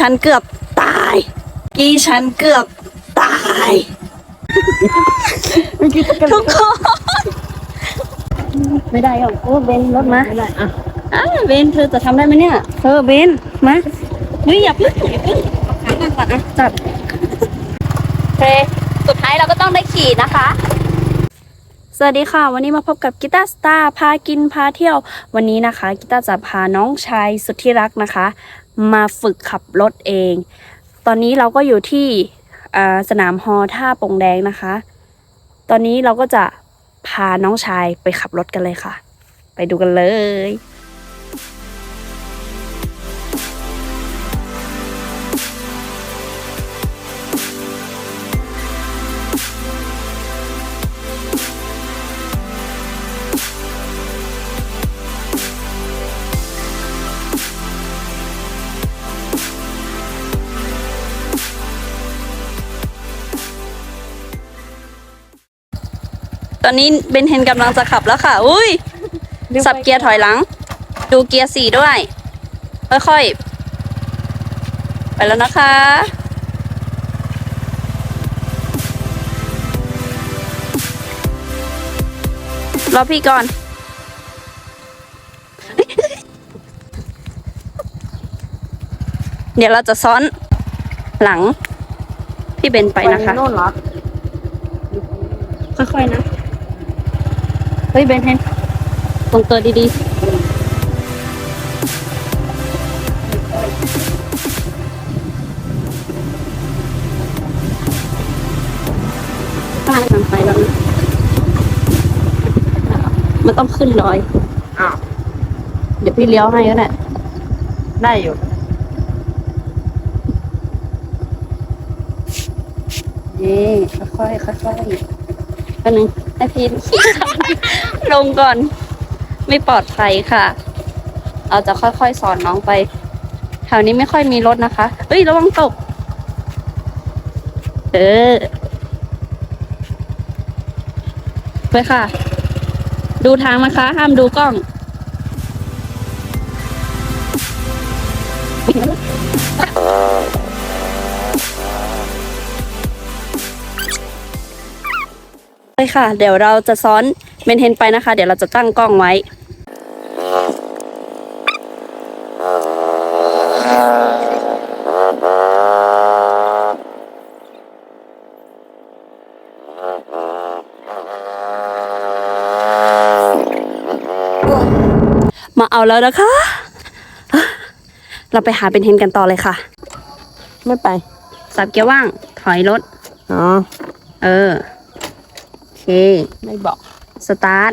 ฉันเกือบตาย กี้ฉันเกือบตายทุกคนไม่ได้หรอกโอ้เบนรถมาไม่ได้อะอ่าเบนเธอจะทำได้ไหมเนี่ยเธอเบนมาเฮ้ยอย่าพึ่งอย่าพึ่งเอาขาตั้งก่อนอะจับโอเคสุดท้ายเราก็ต้องได้ขี่นะคะสวัสดีค่ะ วันนี้มาพบกับกีตาร์สตาร์พากินพาเที่ยว วันนี้นะคะกีตาร์จะพาน้องชายสุดที่รักนะคะ มาฝึกขับรถเอง ตอนนี้เราก็อยู่ที่สนามฮอท่าปงแดงนะคะ ตอนนี้เราก็จะพาน้องชายไปขับรถกันเลยค่ะ ไปดูกันเลย ตอนนี้เบนเทนกำลังจะขับแล้วค่ะ อุ้ย สับเกียร์ถอยหลัง ดูเกียร์สี่ด้วย ค่อยๆ ไปแล้วนะคะรอพี่ก่อน เดี๋ยวเราจะซ้อนหลัง พี่เบนไปนะคะโน่นเหรอค่อยๆนะ เฮ้ยเบนเทนตรงตัวดีๆป้ายมันไปแล้วนะมันต้องขึ้นดอย อ้าว เดี๋ยวพี่เลี้ยวให้ก็ได้ได้อยู่นี่ค่อยๆค่อยๆ ก็นึงให้พี่ลงก่อน ไม่ปลอดภัยค่ะ เราจะค่อยๆสอนน้องไปแถวนี้ไม่ค่อยมีรถนะคะเฮ้ยระวังตก เออไปค่ะ ดูทางนะคะ ห้ามดูกล้อง ไปค่ะ เดี๋ยวเราจะซ้อนเมนเทนไปนะคะ เดี๋ยวเราจะตั้งกล้องไว้มาเอาแล้วนะคะ เราไปหาเป็นเทนกันต่อเลยค่ะ ไม่ไป สับเกียร์ว่าง ถอยรถ อ๋อ เออโอ เค ไม่บอก สตาร์ท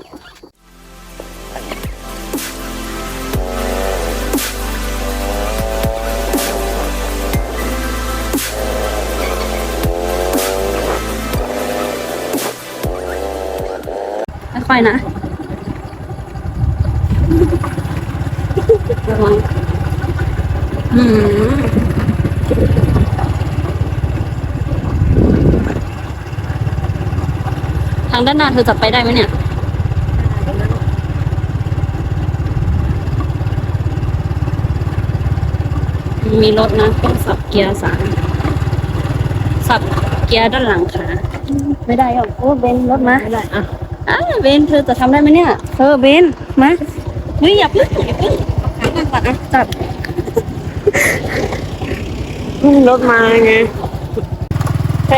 ค่อยๆนะระวังอืม ทางด้านหน้าเธอจับไปได้ไหมเนี่ย มีรถนะต้องสับเกียร์สามสับเกียร์ด้านหลังขาไม่ได้หรอกโอ้เบนรถมาไม่ได้อะอ่าเบนเธอจะทำได้ไหมเนี่ยเธอเบนมาเฮ้ยอย่าพึ่งอย่าพึ่งเอาขาตั้งก่อนอะจับขึ้นรถมาไงโอเค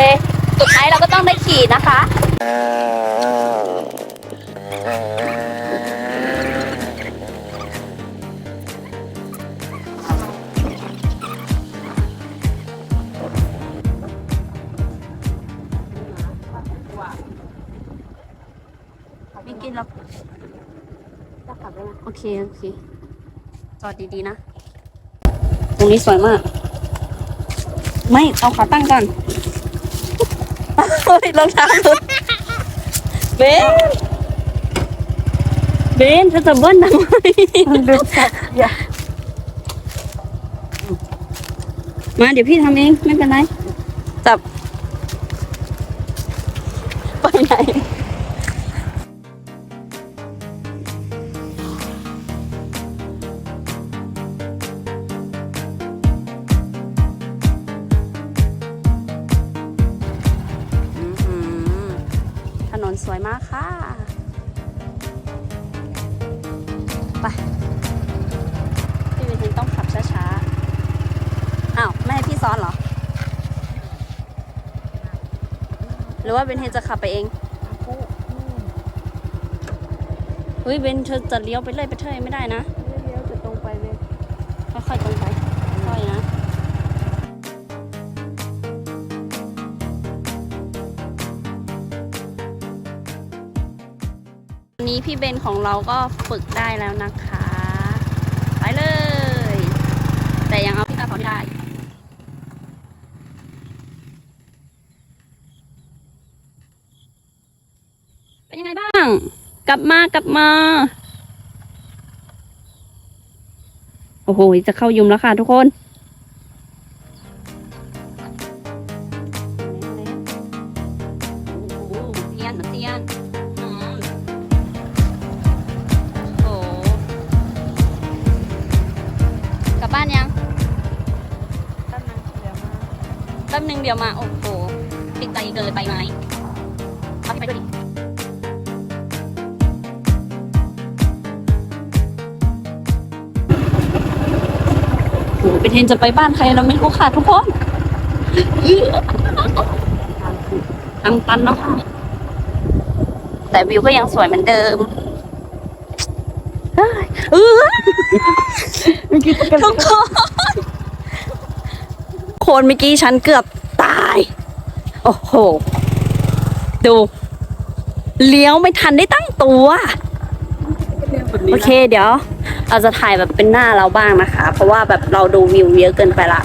สุดท้ายเราก็ต้องได้ขี่นะคะ ไม่กินแล้วจะขับได้ไหมโอเค โอเค จอดดี ๆ นะ ตรงนี้สวยมาก ไม่ เอาขาตั้งก่อน เฮ้ยรองเท้าหลุด เบนเบนเธอจะเบิ้ลทำไมดูสัตว์อย่ามาเดี๋ยวพี่ทำเอง ไม่เป็นไร จับ ไปไหน วยมากค่ะไปพี่วินเทนต้องขับช้าๆอ้าวไม่ให้พี่ซ้อนเหรอ หรือว่าเบนเทนจะขับไปเองเฮ้ยเบนเธอจะเลี้ยวไปเลยไปเทยไม่ได้นะเลี้ยวจะตรงไปเลยค่อยๆตรงไปค่อยๆนะ นี้พี่เบนของเราก็ฝึกได้แล้วนะคะ ไปเลย แต่ยังเอาพี่ตาสอนไม่ได้เป็นยังไงบ้าง กลับมากลับมา โอ้โห จะเข้ายุมแล้วค่ะทุกคน ป๊บนึงเดี๋ยวมาแป๊บนึงเดี๋ยวมา โอ้โหติดใจเกินเลยไปไหมเอาพี่ไปด้วยดิโอ้โหเป็นเทนจะไปบ้านใครเราไม่รู้ค่ะทุกคนทางตันเนาะค่ะแต่วิวก็ยังสวยเหมือนเดิมเฮ้ยเออทุกคน คนเมื่อกี้ฉันเกือบตาย โอ้โห ดู เลี้ยวไม่ทันได้ตั้งตัว โอเคเดี๋ยว เราจะถ่ายแบบเป็นหน้าเราบ้างนะคะ เพราะว่าแบบเราดูวิวเยอะเกินไปละ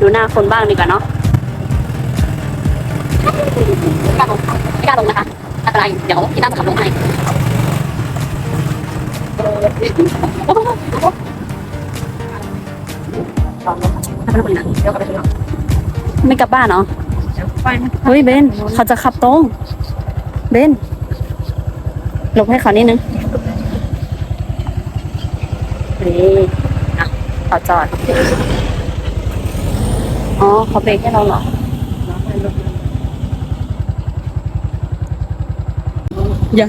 ดูหน้าคนบ้างดีกว่าเนาะไม่กล้าลงไม่กล้าลงนะคะอันตรายเดี๋ยวพี่ตั้มจะขับลงให้ ไม่กลับบ้านเนาะไปนะเฮ้ยเบนเขาจะขับตรง เบนหลบให้เขานิดนึงนี่อะขอจอด อ๋อเขาเบรกให้เราเหรออย่า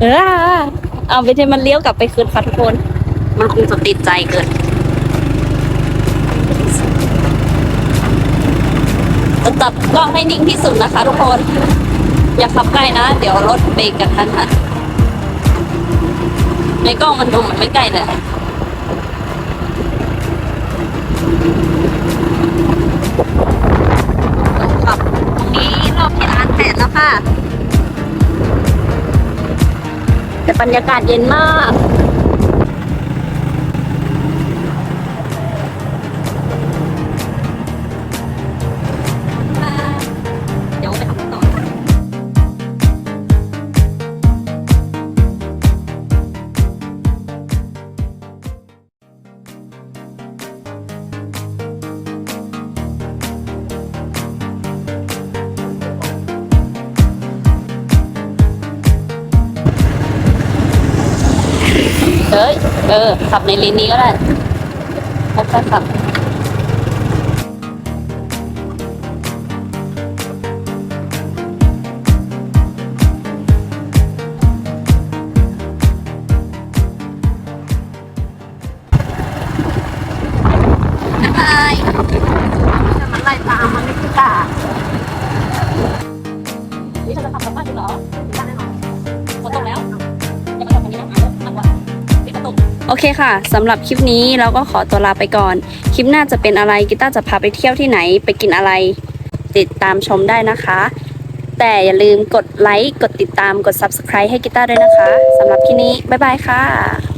เออเอาไปเทมันเลี้ยวกลับไปคืนค่ะทุกคน มันคงจะติดใจเกิน จับกล้องให้นิ่งที่สุดนะคะทุกคน อย่าขับใกล้นะ เดี๋ยวรถเบรกกันทันหันในกล้องมันดูเหมือนไม่ใกล้เลยขับตรงนี้รอบที่ร้านแปดแล้วค่ะ แต่บรรยากาศเย็นมาก เออขับในเลนนี้ก็ได้ค่อยๆขับ เคค่ะสำหรับคลิปนี้เราก็ขอตัวลาไปก่อน คลิปหน้าจะเป็นอะไรกีตาร์จะพาไปเที่ยวที่ไหนไปกินอะไร ติดตามชมได้นะคะ แต่อย่าลืมกดไลค์กดติดตามกด subscribe ให้กีตาร์ด้วยนะคะสำหรับคลิปนี้ บ๊ายบายค่ะ